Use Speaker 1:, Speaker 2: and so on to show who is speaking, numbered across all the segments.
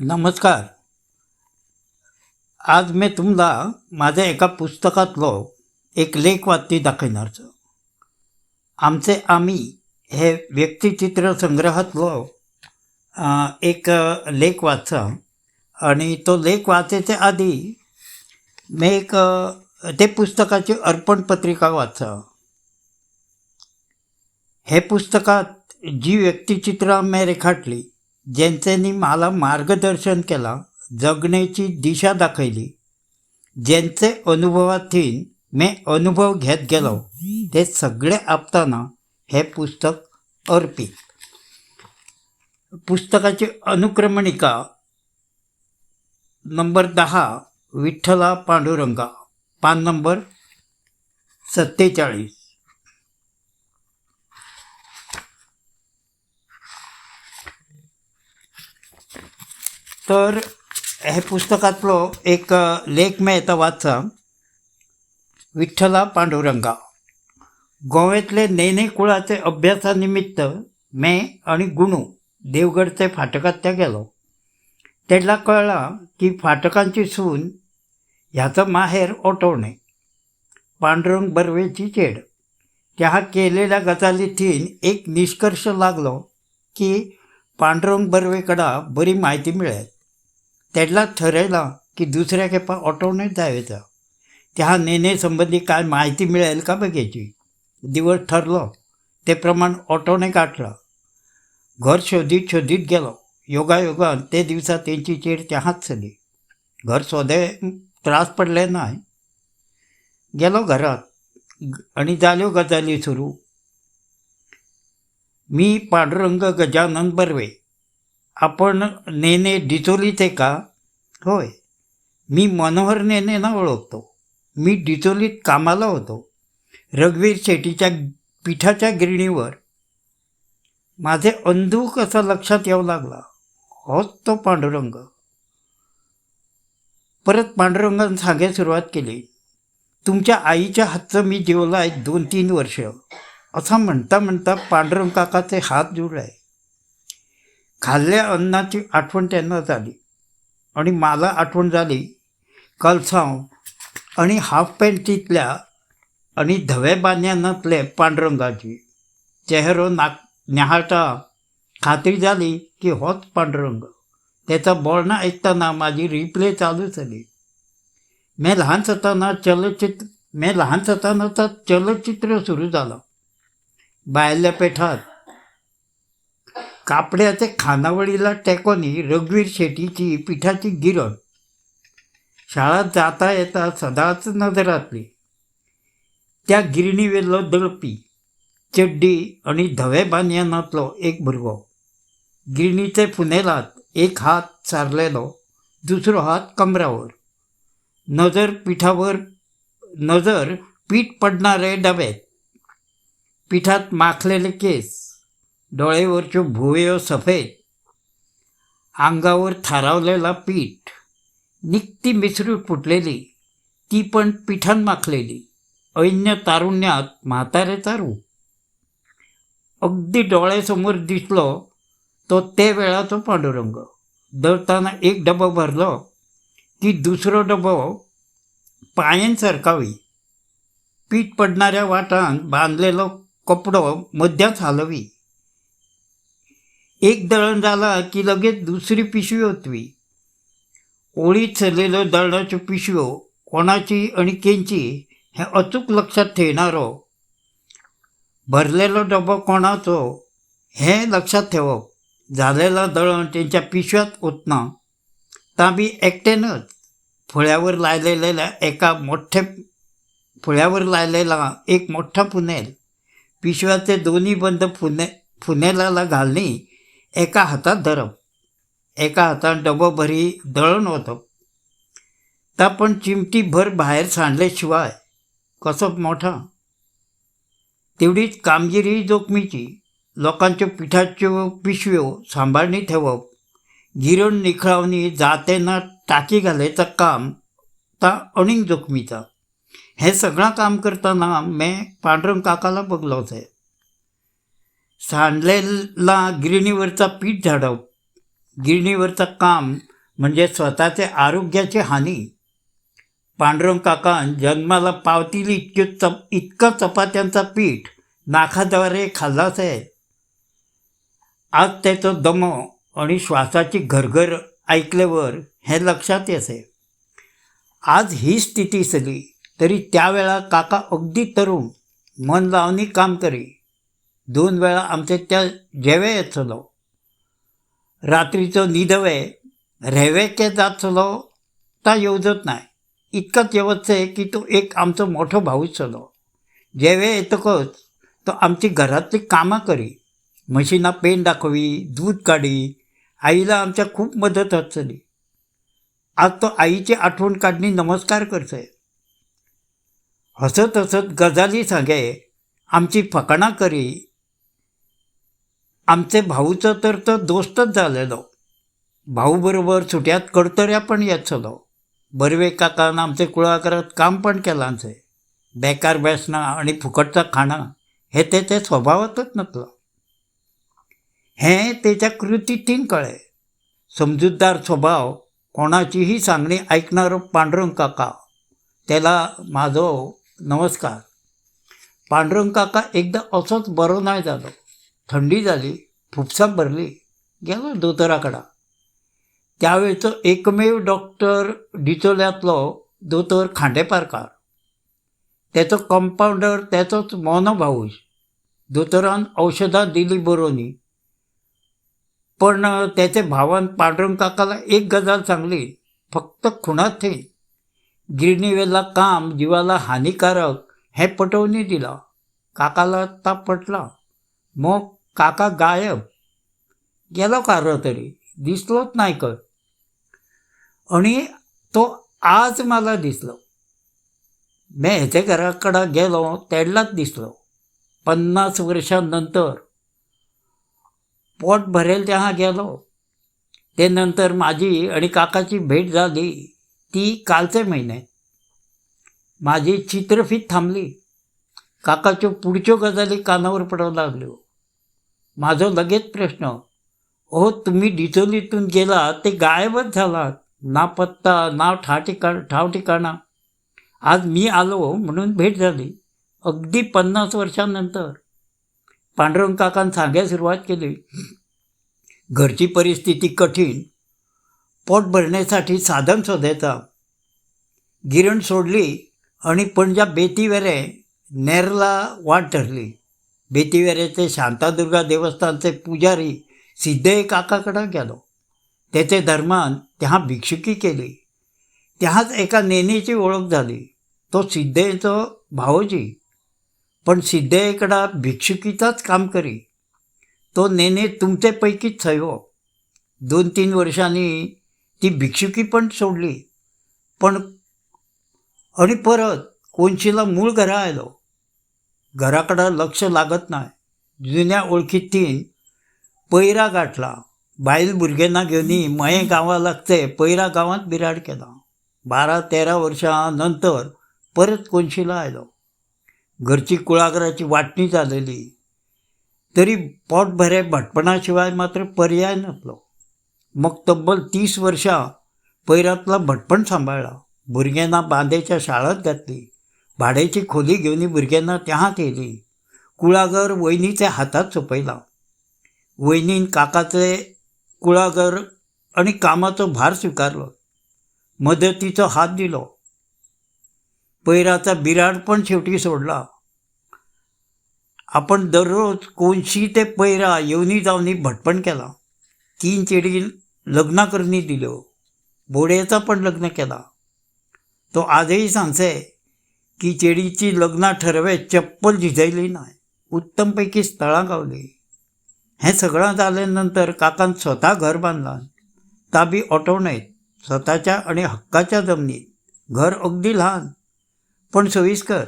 Speaker 1: नमस्कार. आज मी तुम्हाला माझ्या एका पुस्तकातलो एक लेख वाचती दाखयणारचो आमचे आम्ही हे व्यक्तिचित्र संग्रहातलो एक लेख वाचा आणि तो लेख वाचायच्या आधी मी एक ते पुस्तकाची अर्पण पत्रिका वाचा हे पुस्तकात जी व्यक्तिचित्रं मी रेखाटली ज्यांच्यानी मला मार्गदर्शन केला जगण्याची दिशा दाखयली ज्यांचे अनुभवातून मी अनुभव घेत गेलो ते सगळे आपताना हे पुस्तक अर्पित. पुस्तकाची अनुक्रमणिका नंबर दहा विठ्ठला पांडुरंगा पान नंबर सत्तेचाळीस. तर हे पुस्तकातलो एक लेख मी येता वाचा विठ्ठला पांडुरंगा. गोव्यातले नेने कुळाचे अभ्यासानिमित्त मे आणि गुणू देवगडचे फाटकात त्या गेलो. तेडला कळला की फाटकांची सून ह्याचं माहेर ओटवणे पांडुरंग बर्वेची चेड. त्या केलेल्या गजालीतीन एक निष्कर्ष लागलो की पांडुरंग बर्वेकडा बरी माहिती मिळेल. तेडला ठरवला की दुसऱ्या खेपा ऑटोनेच जायचा. त्या नेणे संबंधी काय माहिती मिळेल का बघायची. दिवस ठरलो ते प्रमाण ऑटोने काढला घर शोधीत शोधीत गेलो. योगायोगान ते दिवसा त्यांची चेड त्याच चली घर सोदे त्रास पडले नाही. गेलो घरात. आणि जाल्यो गजाली सुरू. मी पांडुरंग गजानन बर्वे. आपण नेने आहे का? होय. मी मनोहर नेनेना ओळखतो. मी डिचोलीत कामाला होतो. रघुवीर शेट्टीच्या पिठाच्या गिरणीवर. माझे अंधूक असा लक्षात येऊ लागला. होच तो पांडुरंग. परत पांडुरंगानं सांगायला सुरुवात केली. तुमच्या आईच्या हातचं मी जेवला आहे दोन तीन वर्ष. असं म्हणता म्हणता पांडुरंग काकाचे हात जुळले. खाल्ल्या अन्नाची आठवण त्यांना झाली. आणि मला आठवण झाली कलसांव आणि हाफ पॅन्टीतल्या आणि धव्या बान्यानातले पांडुरंगाची. चेहरो नाक न्याहाळता खात्री झाली की होच पांडुरंग. त्याचा बोलणं ऐकताना माझी रिप्ले चालू झाली. मी लहान असताना चलचित्र मी लहान असतानाचा चलचित्र सुरू झालं. बाहेरल्या पेठात कापड्याचे खानावळीला टेकोनी रघुवीर शेट्टीची पिठाची गिरण शाळा जाता येता सदाच नजरातली. त्या गिरणीवेलो दळपी चड्डी आणि धवे बानयानांतलो एक भुरगो. गिरणीचे फुनेलात एक हात सारलेलो दुसरो हात कमरावर. नजर पिठावर नजर पीठ पडणारे डबेत पिठात माखलेले केस. डोळेवरच्यो भुवयो सफेद अंगावर थारावलेला पीठ निकती मिसरूट फुटलेली ती पण पिठान माखलेली ऐन्य तारुण्यात म्हातारे तारू अगदी डोळ्यासमोर दिसलो तो ते वेळाचो पांडुरंग. दळताना एक डबो भरलो की दुसरो डबो पायन सरकावी पीठ पडणाऱ्या वाटान बांधलेलो कपडो मध्यात हालवी. एक दळण झाला की लगेच दुसरी पिशवी होतवी ओळीत सरलेलं दळणाच्यो पिशव्यो कोणाची आणि केंची हे अचूक लक्षात ठेवणारो. भरलेलो डबो कोणाचो हे लक्षात ठेवप झालेला दळण त्यांच्या पिशव्यात ओतना ताबी एकटेनच. फुळ्यावर लायलेल्या एका मोठ्या फुळ्यावर लायलेला एक मोठा फुनेल पिशव्याचे दोन्ही बंद फुने फुनेलाला घालणे. एका हातात धरप एका हातात डबो भरी दळण होतं. ता पण चिमटीभर बाहेर सांडल्याशिवाय कसो मोठा? तेवढीच कामगिरी जोखमीची लोकांच्यो पिठाच्यो पिशव्यो सांबाळणी ठेवप गिरण निखळावणी जातेना टाकी घालायचं काम ता अणींग जोखमीचा. हे सगळं काम करताना मी पांडुरंग काकाला बघलो होते सांडलेला गिरणीवरचा पीठ झाडप गिरणीवरचं काम म्हणजे स्वतःचे आरोग्याची हानी. पांडुरंग काकान जन्माला पावतील इतके चप इतकं चपात्यांचा पीठ. नाकाद्वारे खाल्लाच आहे. आज त्याचं दम आणि श्वासाची घरघर ऐकल्यावर हे लक्षात येते. आज ही स्थिती सली तरी त्यावेळा काका अगदी तरुण मन लावणी काम करी. दोन वेळा आमचे त्या जेवे येतलो रात्रीचो न्हिदवे रेवेचे जातलो ता येवजत नाय इतकंच येवचसे की तो एक आमचो मोठो भाऊच चलो. जेवे येतकच तो आमची घरातली कामां करी. म्हशींना पेन दाखवी दूध काडी आईला आमच्या खूप मदत असली. आज तो आईची आठवण काढणी नमस्कार करचे हसत हसत गजाली सांगे आमची फकाणां करी. आमचे भाऊचं तर तो दोस्तच झालेलो. भाऊ बरोबर सुट्यात कडतऱ्या पण येतलो बर्वे काकान आमचे कुळागरात काम पण केलं आमचे. बेकार बेसणं आणि फुकटचा खाणं हे त्याच्या स्वभावातच नसलं हे त्याच्या कृतीतीन कळे समजूतदार स्वभाव कोणाचीही सांगणी ऐकणारो पांडुरंग काका. त्याला माझो नमस्कार. पांडुरंग काका एकदा असोच बरो नाही जालो थंडी झाली फुफसा भरली गेलो दोतोराकडा. त्यावेळचो एकमेव डॉक्टर डिचोल्यातलो दोतोर खांडेपारकार. त्याचो कंपाऊंडर त्याचोच मोनो भाऊश दोतोरान औषधां दिली बरोवनी पण त्याचे भावान पांडुरंग काकाला एक गजाल सांगली फक्त खुणात थंय गिरणीवेला काम जीवाला हानिकारक हे पटवून दिला. काकाला ताप पटला. मग काका गायब. गेलो कार तरी? दिसलोच नाही कर आणि तो आज मला दिसलो. मी ह्याच्या घराकडं गेलो तेडलाच दिसलो. पन्नास वर्षांनंतर. पोट भरेल तेव्हा गेलो. ते नंतर माझी आणि काकाची भेट झाली. ती कालचे महिने माझी चित्रफीत थांबली. काकाच्यो पुढच्यो गजाली कानावर पडावं लागल्यो माझं लगेच प्रश्न. अहो तुम्ही डिचोलीतून गेला ते गायबच झालात. ना पत्ता ना ठा ठिकाण ठाव ठिकाणा. आज मी आलो म्हणून भेट झाली. अगदी पन्नास वर्षांनंतर. पांडुरंग काकान सांगायला सुरुवात केली. घरची परिस्थिती कठीण. पोट भरण्यासाठी साधन शोधायचा. गिरण सोडली आणि पणजा बेतीवेरे नेरला वाट ठरली बेतीवेरेचे शांतादुर्गा देवस्थानचे पुजारी सिद्धे काकाकडं गेलो. त्याचे धर्मान त्या भिक्षुकी केली. त्याच एका नेनेची ओळख झाली. तो सिद्धेचो भावोजी पण सिद्धेकडा भिक्षुकीचाच काम करी. तो नेने तुमचे पैकीच दोन तीन वर्षांनी ती भिक्षुकी पण सोडली. पण आणि परत कोणशीला मूळ घरा आयलो घराकडं लक्ष लागत नाही. जुन्या ओळखीतीन पैरा गाठला. बायल भुरग्यांना घेऊन मये गावा लागते. पैरा गावात बिराड केला. बारा तेरा वर्षानंतर परत कोणशीला आयलो घरची कुळागराची वाटणी झालेली. तरी पोटभरे भटपणाशिवाय मात्र पर्याय नसलो. मग तब्बल तीस वर्षा पैरातला भटपण सांभाळला. भुरग्यांना बांदेच्या शाळेत घातली. भाड्याची खोली घेऊन भुरग्यांना त्याहात येयली कुळागर वहिनीच्या हातात सोपयला वहिनीन काकाचे कुळागर आणि कामाचो भार स्विकारलो. मदतीचो हात दिलो. पैराचा बिराड पण शेवटी सोडला. आपण दररोज कोणशी ते पैरा येवनी जावनी भटपण केला. तीन चेडी लग्ना करणी दिल्यो बोड्याचा पण लग्न केला. तो आजही सांगसे की चेडीची लग्ना ठरवे चप्पल झिजयली नाही. उत्तमपैकी स्थळां गावली. हें सगळं नंतर काकान स्वता घर बांदलां ताबी ऑटोवणेत स्वताच्या आणि हक्काच्या जमनीत. घर अगदी लहान. पण सोयीस्कर.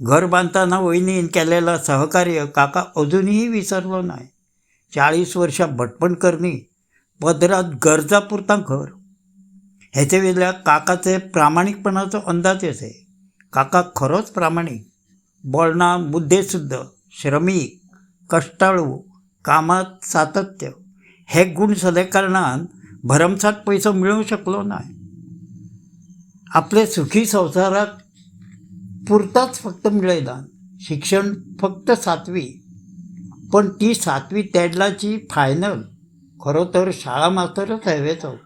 Speaker 1: घर बांधताना वहिनीन केलेलं सहकार्य काका अजूनही विसरलो नाही. चाळीस वर्षा भटपण करणी पदरात गरजापुरता घर. ह्याच्या वेळेला काकाचे प्रामाणिकपणाचो अंदाज येते. काका खरोच प्रामाणिक. बोलणा मुद्देशुद्ध श्रमिक कष्टाळू कामात सातत्य. हे गुण सदैकारणान कारणान भरमसाठ पैसा मिळवू शकलो नाही. आपले सुखी संसारात पुरताच फक्त मिळेला शिक्षण फक्त सातवी. पण ती सातवी तेडलाची फायनल खरं तर शाळा मास्तरच हवेचो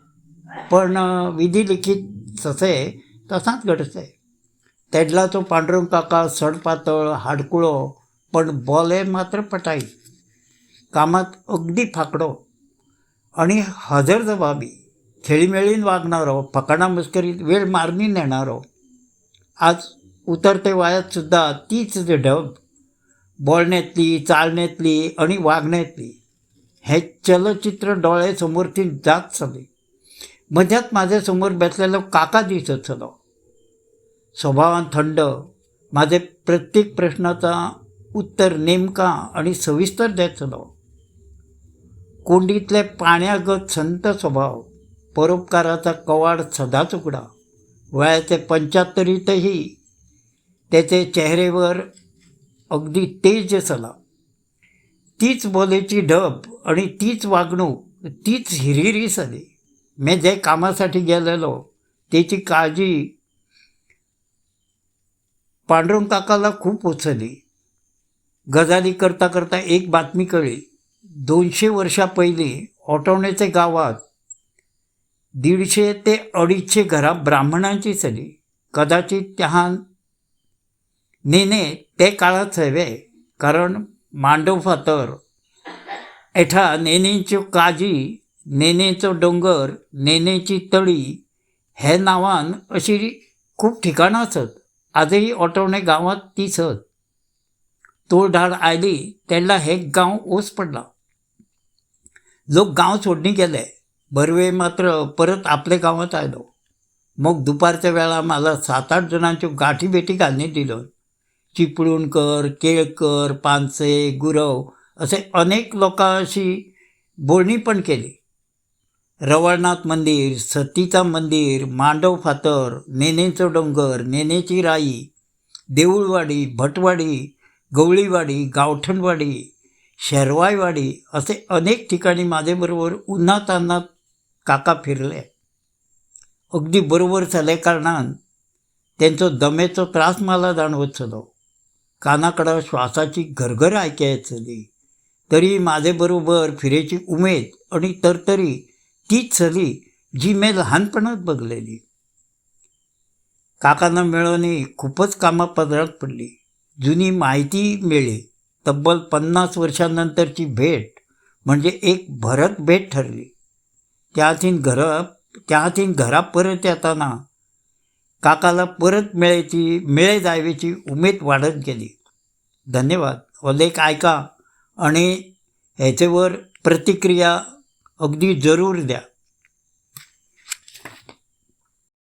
Speaker 1: पण विधी लिखित ससे तसाच घडसे तेडलाचो पांडुरंग काका सडपातळ हाडकुळो पण बोले मात्र पटाई. कामात अगदी फाकडो. आणि हजर जबाबी खेळीमेळीन वागणारो फकाणा मुस्करीत वेळ मारणी नेणारो. आज उतरते वयात सुद्धा तीच ढब. बोलण्यातली चालण्यातली आणि वागण्यातली. हे चलचित्र डोळे समोरतीन जात चले मध्यात माझ्यासमोर बसलेलो काका दिसत चलो स्वभावान थंड. माझे प्रत्येक प्रश्नाचा उत्तर नेमका आणि सविस्तर द्यायचं कोंडीतले पाण्यागत संत स्वभाव परोपकाराचा कवाड सदाच उघडा. वयाचे पंच्याहत्तरीतही त्याचे चेहरेवर अगदी तेज चला तीच बोलेची ढब आणि तीच वागणूक तीच हिरिरी सली. मी जे कामासाठी गेलेलो त्याची काळजी पांडुरंग काकाला खूप उचलली गजाली करता करता एक बातमी कळली. दोनशे वर्षा पहिले ऑटोण्याचे गावात दीडशे ते अडीचशे घरां ब्राह्मणांची चली कदाचित त्या नेने ते काळात हवे कारण मांडव फातर. एठा नेनेच्यो काजी नेनेचो डोंगर नेनेची तळी हे नांवान अशी खूप ठिकाणां आसत आजही ऑटोने गावात ती सत तोडधाड आयली तेन्ना हे गांव ओस पडला. लोक गांव सोडणी गेले बरवे मात्र परत आपल्या गावात आयलो मग दुपारच्या वेळा मला सात आठ जणांची गाठी भेटी घालणे दिलं. चिपळूणकर केळकर पानसे गुरव असे अनेक लोकांशी बोलणी पण केली. रवळनाथ मंदिर सतीचा मंदिर मांडव फातर नेनेचो डोंगर नेनेची राई देऊळवाडी भटवाडी गवळीवाडी गावठणवाडी शेरवायवाडी असे अनेक ठिकाणी माझ्याबरोबर उन्हात अन्नात काका फिरले. अगदी बरोबर जाले कारणान त्यांचो दमेचो त्रास मला जाणवत चलो कानाकडं श्वासाची घरघर ऐक्या येत तरी माझे बरोबर फिरेची उमेद आणि तरतरी तीच चरी जी मी लहानपणात बघलेली. काकांना मिळवणे खूपच कामा पदरात पडली. जुनी माहिती मिळली. तब्बल पन्नास वर्षांनंतरची भेट म्हणजे एक भरत भेट ठरली. त्यातून घरा त्यातून घरा परत येताना काकाला परत मिळायची मिळे जायची उमेद वाढत गेली. धन्यवाद. हो लेख ऐका आणि ह्याच्यावर प्रतिक्रिया अगदी जरूर द्या.